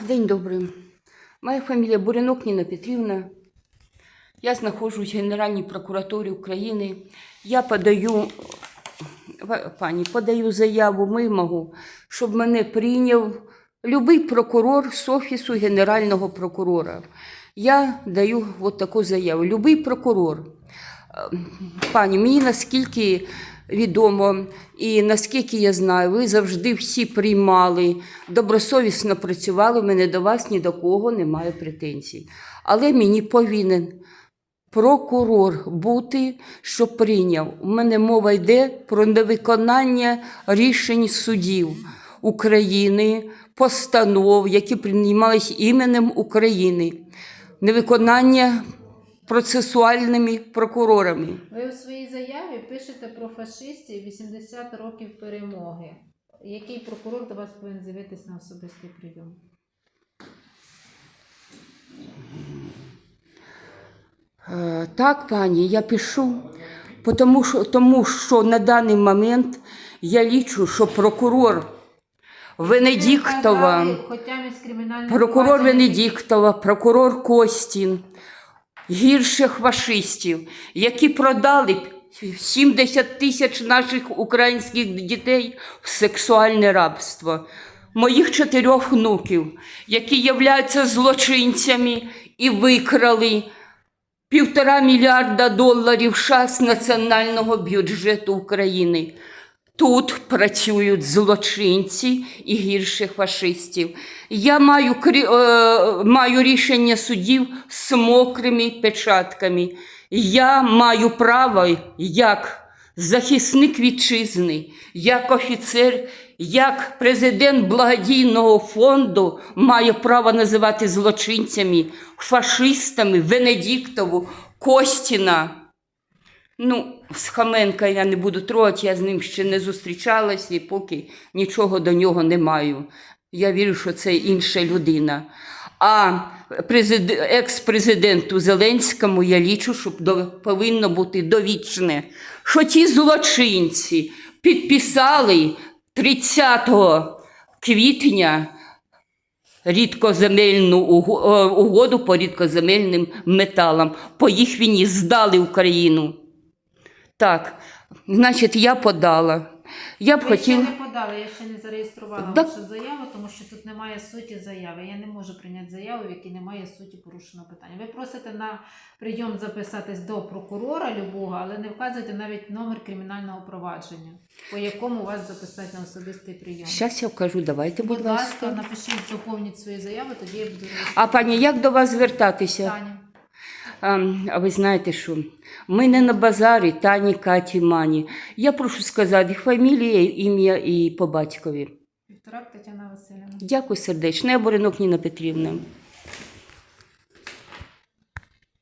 День добрий. Моя фамілія Бурянок Ніна Петрівна. Я знаходжусь в Генеральній прокуратурі України. Я подаю, пані, подаю заяву вимогу, щоб мене прийняв любий прокурор з Офісу Генерального прокурора. Я даю от таку заяву. Любий прокурор. Е, Пані, мені наскільки відомо і наскільки я знаю, ви завжди всі приймали, добросовісно працювали, в мене до вас ні до кого немає претензій. Але мені повинен прокурор бути, що прийняв. У мене мова йде про невиконання рішень судів України, постанов, які приймались іменем України, невиконання процесуальними прокурорами. Ви у своїй заяві пишете про фашистів 80 років перемоги. Який прокурор до вас повинен з'явитись на особистий прийом? Е, Так, пані, я пишу, тому що, тому що на даний момент я лічу, що прокурор Венедіктова, прокурор Венедіктова, прокурор Костін, гірших фашистів, які продали 70 тисяч наших українських дітей в сексуальне рабство. Моїх чотирьох внуків, які являються злочинцями і викрали півтора мільярда доларів США національного бюджету України. Тут працюють злочинці і гірших фашистів. Я маю, крі- е, маю рішення судів з мокрими печатками. Я маю право як захисник вітчизни, як офіцер, як президент благодійного фонду маю право називати злочинцями, фашистами Венедіктову, Костіна. Ну, з Хаменка я не буду трогати, я з ним ще не зустрічалася і поки нічого до нього не маю. Я вірю, що це інша людина. А президе- екс-президенту Зеленському я лічу, що повинно бути довічне, що ті злочинці підписали 30 квітня рідкоземельну е, угоду по рідкоземельним металам. По їх війні здали Україну. Так, значить, я подала. Я б Ви хотіла. ще не подали, я ще не зареєструвала Да. вашу заяву, тому що тут немає суті заяви. Я не можу прийняти заяву, в якій немає суті порушеного питання. Ви просите на прийом записатись до прокурора любого, але не вказуєте навіть номер кримінального провадження, по якому вас записати на особистий прийом. Зараз я вкажу, давайте, будь Будь ласка, ласка. напишіть, доповніть свої заяви, тоді я буду А пані, як до вас звертатися? Таня. А, ви знаєте що? Ми не на базарі Тані, Каті, Мані. Я прошу сказати фамілія, ім'я і по батькові. Півтора Тетяна Васильівна. Дякую сердечно. Я Боринок Ніна Петрівна.